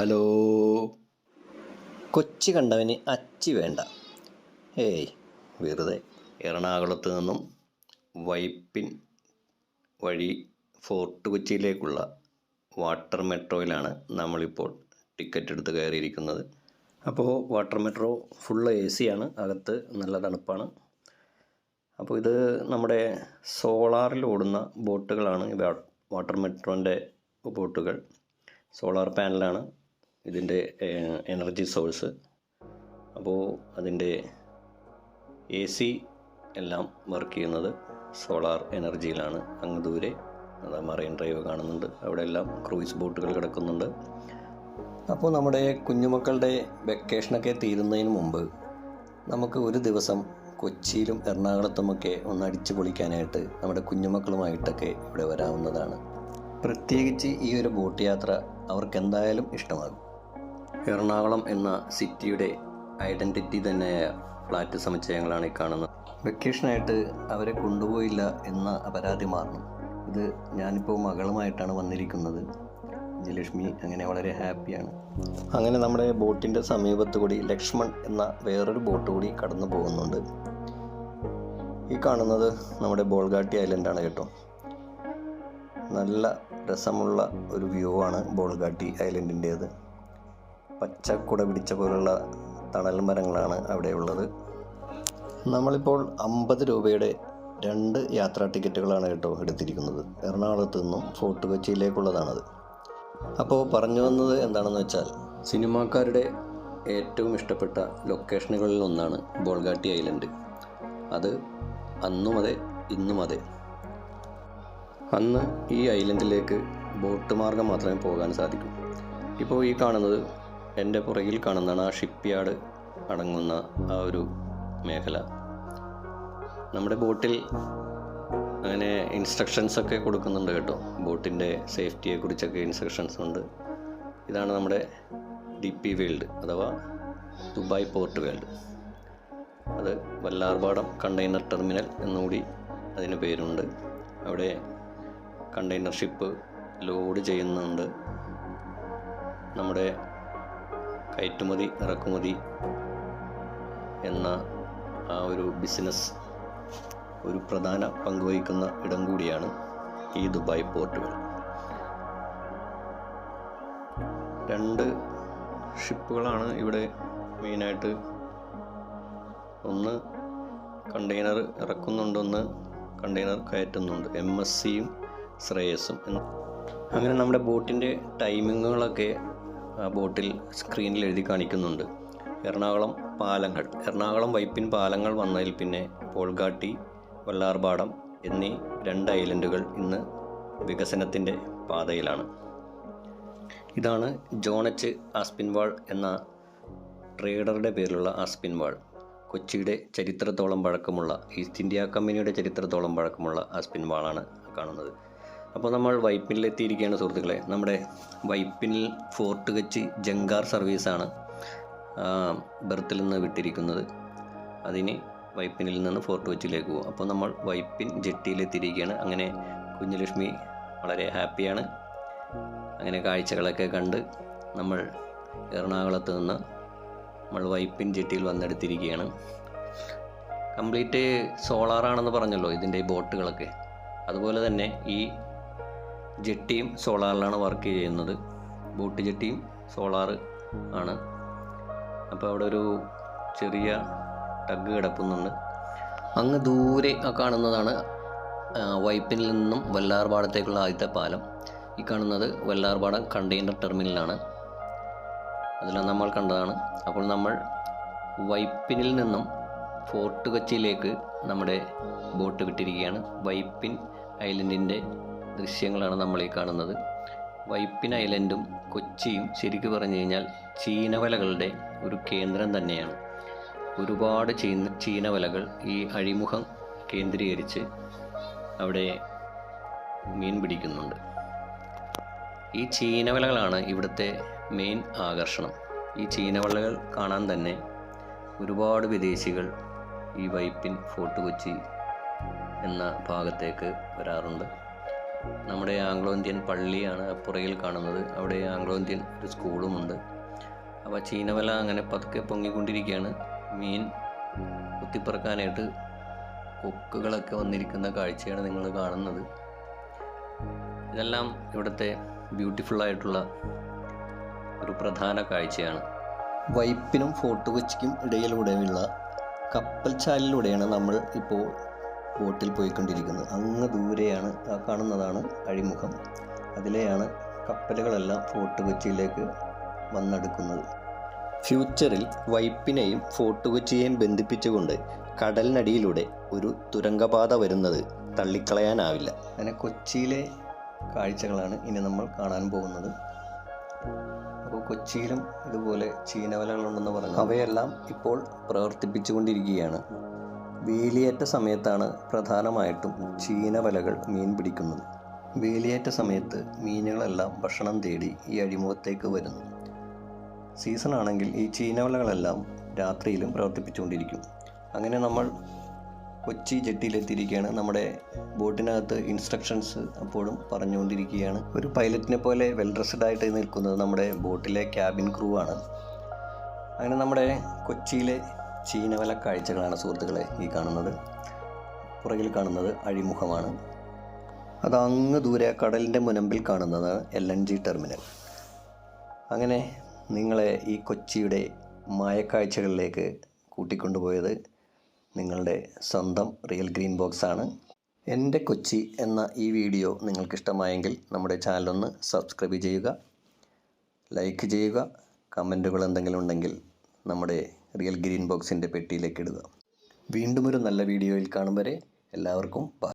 Hello. Kochi കണ്ടവന് അച്ചി വേണ്ട. ഏയ് വെറുതെ. എറണാകുളത്ത് നിന്നും വൈപ്പിൻ വഴി ഫോർട്ട് കൊച്ചിയിലേക്കുള്ള വാട്ടർ മെട്രോയിലാണ് നമ്മളിപ്പോൾ ടിക്കറ്റ് എടുത്ത് കയറിയിരിക്കുന്നത്. അപ്പോൾ water metro full A C ആണ് അകത്ത് നല്ല തണുപ്പാണ്. അപ്പോൾ ഇത് നമ്മുടെ സോളാറിൽ ഓടുന്ന ബോട്ടുകളാണ് വാട്ടർ മെട്രോന്റെ ബോട്ടുകൾ. സോളാർ പാനലാണ്. ഇതിന്റെ എനർജി സോഴ്സ് അപ്പോൾ അതിന്റെ എ സി എല്ലാം വർക്ക് ചെയ്യുന്നത് സോളാർ എനർജിയിലാണ് അങ്ങ് ദൂരെ അതാ മറൈൻ ഡ്രൈവ് കാണുന്നുണ്ട്. അവിടെ എല്ലാം ക്രൂയിസ് ബോട്ടുകൾ കിടക്കുന്നുണ്ട്. അപ്പോൾ നമ്മുടെ കുഞ്ഞുമക്കളുടെ വെക്കേഷനൊക്കെ തീരുന്നതിന് മുമ്പ് നമുക്ക് ഒരു ദിവസം കൊച്ചിയിലും എറണാകുളത്തുമൊക്കെ ഒന്ന് അടിച്ചു പൊളിക്കാനായിട്ട് നമ്മുടെ കുഞ്ഞുമക്കളുമായിട്ടൊക്കെ ഇവിടെ വരാവുന്നതാണ്. പ്രത്യേകിച്ച് ഈ ഒരു ബോട്ട് യാത്ര അവർക്കെന്തായാലും ഇഷ്ടമാകും. എറണാകുളം എന്ന സിറ്റിയുടെ ഐഡന്റിറ്റി തന്നെയായ ഫ്ലാറ്റ് സമുച്ചയങ്ങളാണ് ഈ കാണുന്നത്. വെക്കേഷനായിട്ട് അവരെ കൊണ്ടുപോയില്ല എന്ന പരാതി മാറണം ഇത് ഞാനിപ്പോൾ മകളുമായിട്ടാണ് വന്നിരിക്കുന്നത്. ജയലക്ഷ്മി അങ്ങനെ വളരെ ഹാപ്പിയാണ്. അങ്ങനെ നമ്മുടെ ബോട്ടിന്റെ സമീപത്ത് കൂടി ലക്ഷ്മൺ എന്ന വേറൊരു ബോട്ട് കൂടി കടന്നു പോകുന്നുണ്ട്. ഈ കാണുന്നത് നമ്മുടെ ബോൾഗാട്ടി ഐലൻഡാണ് കേട്ടോ. നല്ല രസമുള്ള ഒരു വ്യൂ ആണ് ബോൾഗാട്ടി ഐലൻഡിന്റേത് പച്ചക്കുട പിടിച്ച പോലുള്ള തണൽ മരങ്ങളാണ് അവിടെ ഉള്ളത്. നമ്മളിപ്പോൾ അമ്പത് രൂപയുടെ രണ്ട് യാത്രാ ടിക്കറ്റുകളാണ് കേട്ടോ എടുത്തിരിക്കുന്നത്. എറണാകുളത്ത് നിന്നും ഫോർട്ട് കൊച്ചിയിലേക്കുള്ളതാണത്. അപ്പോൾ പറഞ്ഞു വന്നത് എന്താണെന്ന് വെച്ചാൽ സിനിമാക്കാരുടെ ഏറ്റവും ഇഷ്ടപ്പെട്ട ലൊക്കേഷനുകളിൽ ഒന്നാണ് ബോൾഗാട്ടി ഐലൻഡ്. അത് അന്നും അതെ ഇന്നും അതെ. അന്ന് ഈ ഐലൻഡിലേക്ക് ബോട്ട് മാർഗം മാത്രമേ പോകാൻ സാധിക്കൂ. ഇപ്പോൾ ഈ കാണുന്നത് എന്റെ പുറകിൽ കാണുന്നതാണ് ആ ഷിപ്പ് യാർഡ് അടങ്ങുന്ന ആ ഒരു മേഖല. നമ്മുടെ ബോട്ടിൽ അങ്ങനെ ഇൻസ്ട്രക്ഷൻസ് ഒക്കെ കൊടുക്കുന്നുണ്ട് കേട്ടോ. ബോട്ടിന്റെ സേഫ്റ്റിയെ കുറിച്ചൊക്കെ ഇൻസ്ട്രക്ഷൻസ് ഉണ്ട്. ഇതാണ് നമ്മുടെ ഡി പി വേൾഡ് അഥവാ ദുബായ് പോർട്ട് വേൾഡ് അത് വല്ലാർപാടം കണ്ടെയ്നർ ടെർമിനൽ എന്നുകൂടി അതിന് പേരുണ്ട്. അവിടെ കണ്ടെയ്നർ ഷിപ്പ് ലോഡ് ചെയ്യുന്നുണ്ട്. നമ്മുടെ കയറ്റുമതി ഇറക്കുമതി എന്ന ആ ഒരു ബിസിനസ് ഒരു പ്രധാന പങ്ക് വഹിക്കുന്ന ഇടം കൂടിയാണ് ഈ ദുബായ് പോർട്ടുകൾ. രണ്ട് ഷിപ്പുകളാണ് ഇവിടെ മെയിനായിട്ട്. ഒന്ന് കണ്ടെയ്നർ ഇറക്കുന്നുണ്ട് ഒന്ന് കണ്ടെയ്നർ കയറ്റുന്നുണ്ട്. എം എസ് സിയും ശ്രേയസും അങ്ങനെ നമ്മുടെ ബോട്ടിന്റെ ടൈമിങ്ങുകളൊക്കെ ബോട്ടിൽ സ്ക്രീനിൽ എഴുതി കാണിക്കുന്നുണ്ട്. എറണാകുളം പാലങ്ങൾ. എറണാകുളം വൈപ്പിൻ പാലങ്ങൾ വന്നതിൽ പിന്നെ പോൾഗാട്ടി വല്ലാർപാടം എന്നീ രണ്ട് ഐലൻഡുകൾ ഇന്ന് വികസനത്തിന്റെ പാതയിലാണ്. ഇതാണ് ജോണച്ച് ആസ്പിൻവാൾ എന്ന ട്രേഡറുടെ പേരിലുള്ള ആസ്പിൻവാൾ. കൊച്ചിയുടെ ചരിത്രത്തോളം പഴക്കമുള്ള ഈസ്റ്റ് ഇന്ത്യ കമ്പനിയുടെ ചരിത്രത്തോളം പഴക്കമുള്ള ആസ്പിൻവാളാണ് കാണുന്നത്. അപ്പോൾ നമ്മൾ വൈപ്പിനിലെത്തിയിരിക്കുകയാണ് സുഹൃത്തുക്കളെ. നമ്മുടെ വൈപ്പിനിൽ ഫോർട്ട് കച്ച് ജങ്കാർ സർവീസാണ് ബെർത്തിൽ നിന്ന് വിട്ടിരിക്കുന്നത്. അതിന് വൈപ്പിനിൽ നിന്ന് ഫോർട്ട് കൊച്ചിയിലേക്ക് പോകും അപ്പോൾ നമ്മൾ വൈപ്പിൻ ജെട്ടിയിലെത്തിയിരിക്കുകയാണ്. അങ്ങനെ കുഞ്ഞുലക്ഷ്മി വളരെ ഹാപ്പിയാണ്. അങ്ങനെ കാഴ്ചകളൊക്കെ കണ്ട് നമ്മൾ എറണാകുളത്ത് നിന്ന് നമ്മൾ വൈപ്പിൻ ജെട്ടിയിൽ വന്നെടുത്തിരിക്കുകയാണ്. കംപ്ലീറ്റ് സോളാറാണെന്ന് പറഞ്ഞല്ലോ ഇതിന്റെ ബോട്ടുകളൊക്കെ. അതുപോലെ തന്നെ ഈ ജെട്ടിയും സോളാറിലാണ് വർക്ക് ചെയ്യുന്നത്. ബോട്ട് ജെട്ടിയും സോളാർ ആണ്. അപ്പോൾ അവിടെ ഒരു ചെറിയ ടഗ് കിടക്കുന്നുണ്ട്. അങ്ങ് ദൂരെ കാണുന്നതാണ് വൈപ്പിൽ നിന്നും വല്ലാർപാടത്തേക്കുള്ള ആദ്യത്തെ പാലം. ഈ കാണുന്നത് വല്ലാർപാടം കണ്ടെയ്നർ ടെർമിനലാണ് അതെല്ലാം നമ്മൾ കണ്ടതാണ്. അപ്പോൾ നമ്മൾ വൈപ്പിനിൽ നിന്നും ഫോർട്ട് കൊച്ചിയിലേക്ക് നമ്മുടെ ബോട്ട് വിട്ടിരിക്കുകയാണ്. വൈപ്പിൻ ഐലൻഡിന്റെ ദൃശ്യങ്ങളാണ് നമ്മൾ ഈ കാണുന്നത്. വൈപ്പിൻ ഐലൻഡും കൊച്ചിയും ശരിക്കും പറഞ്ഞു കഴിഞ്ഞാൽ ചീനവലകളുടെ ഒരു കേന്ദ്രം തന്നെയാണ്. ഒരുപാട് ചീന ചീനവലകൾ ഈ അഴിമുഖം കേന്ദ്രീകരിച്ച് അവിടെ മീൻ പിടിക്കുന്നുണ്ട്. ഈ ചീനവലകളാണ് ഇവിടുത്തെ മെയിൻ ആകർഷണം. ഈ ചീനവലകൾ കാണാൻ തന്നെ ഒരുപാട് വിദേശികൾ ഈ വൈപ്പിൻ ഫോർട്ട് കൊച്ചി എന്ന ഭാഗത്തേക്ക് വരാറുണ്ട്. നമ്മുടെ ആംഗ്ലോ ഇന്ത്യൻ പള്ളിയാണ് പുറകിൽ കാണുന്നത്. അവിടെ ആംഗ്ലോ ഇന്ത്യൻ ഒരു സ്കൂളുമുണ്ട് അപ്പോൾ ചീനവല അങ്ങനെ പതുക്കെ പൊങ്ങിക്കൊണ്ടിരിക്കുകയാണ്. മീൻ കുത്തിപ്പറക്കാനായിട്ട് കൊക്കുകളൊക്കെ വന്നിരിക്കുന്ന കാഴ്ചയാണ് നിങ്ങൾ കാണുന്നത്. ഇതെല്ലാം ഇവിടുത്തെ ബ്യൂട്ടിഫുള്ളായിട്ടുള്ള ഒരു പ്രധാന കാഴ്ചയാണ്. വൈപ്പിനും ഫോർട്ട് കൊച്ചിക്കും ഇടയിലൂടെയുള്ള കപ്പൽ ചാലിലൂടെയാണ് നമ്മൾ ഇപ്പോൾ ബോട്ടിൽ പോയിക്കൊണ്ടിരിക്കുന്നത് അങ്ങ് ദൂരെയാണ് ആ കാണുന്നതാണ് അഴിമുഖം. അതിലെയാണ് കപ്പലുകളെല്ലാം ഫോർട്ട് കൊച്ചിയിലേക്ക് വന്നെടുക്കുന്നത്. ഫ്യൂച്ചറിൽ വൈപ്പിനെയും ഫോർട്ട് കൊച്ചിയെയും ബന്ധിപ്പിച്ചുകൊണ്ട് കടലിനടിയിലൂടെ ഒരു തുരങ്കപാത വരുന്നത് തള്ളിക്കളയാനാവില്ല. അങ്ങനെ കൊച്ചിയിലെ കാഴ്ചകളാണ് ഇനി നമ്മൾ കാണാൻ പോകുന്നത്. അപ്പോൾ കൊച്ചിയിലും ഇതുപോലെ ചീനവലകളുണ്ടെന്ന് പറഞ്ഞു. അവയെല്ലാം ഇപ്പോൾ പ്രവർത്തിപ്പിച്ചുകൊണ്ടിരിക്കുകയാണ്. വേലിയേറ്റ സമയത്താണ് പ്രധാനമായിട്ടും ചീനവലകൾ മീൻ പിടിക്കുന്നത്. വേലിയേറ്റ സമയത്ത് മീനുകളെല്ലാം ഭക്ഷണം തേടി ഈ അഴിമുഖത്തേക്ക് വരുന്നു. സീസൺ ആണെങ്കിൽ ഈ ചീനവലകളെല്ലാം രാത്രിയിലും പ്രവർത്തിപ്പിച്ചുകൊണ്ടിരിക്കും. അങ്ങനെ നമ്മൾ കൊച്ചി ജെട്ടിയിലെത്തിയിരിക്കുകയാണ്. നമ്മുടെ ബോട്ടിനകത്ത് ഇൻസ്ട്രക്ഷൻസ് അപ്പോഴും പറഞ്ഞുകൊണ്ടിരിക്കുകയാണ്. ഒരു പൈലറ്റിനെ പോലെ വെൽ ഡ്രസ്ഡ് ആയിട്ട് നിൽക്കുന്നത് നമ്മുടെ ബോട്ടിലെ ക്യാബിൻ ക്രൂ ആണ് അങ്ങനെ നമ്മുടെ കൊച്ചിയിലെ ചീനവല കാഴ്ചകളാണ് സുഹൃത്തുക്കളെ ഈ കാണുന്നത്. പുറകിൽ കാണുന്നത് അഴിമുഖമാണ്. അത് അങ്ങ് ദൂരെ കടലിന്റെ മുനമ്പിൽ കാണുന്നത് എൽ എൻ ജി ടെർമിനൽ. അങ്ങനെ നിങ്ങളെ ഈ കൊച്ചിയുടെ മായക്കാഴ്ചകളിലേക്ക് കൂട്ടിക്കൊണ്ടുപോയത് നിങ്ങളുടെ സ്വന്തം റിയൽ ഗ്രീൻ ബോക്സ് ആണ്. എന്റെ കൊച്ചി എന്ന ഈ വീഡിയോ നിങ്ങൾക്കിഷ്ടമായെങ്കിൽ നമ്മുടെ ചാനലൊന്ന് സബ്സ്ക്രൈബ് ചെയ്യുക ലൈക്ക് ചെയ്യുക കമന്റുകൾ എന്തെങ്കിലും ഉണ്ടെങ്കിൽ നമ്മുടെ റിയൽ ഗ്രീൻ ബോക്സിന്റെ പെട്ടിയിലേക്ക് ഇടുക. വീണ്ടും ഒരു നല്ല വീഡിയോയിൽ കാണും വരെ എല്ലാവർക്കും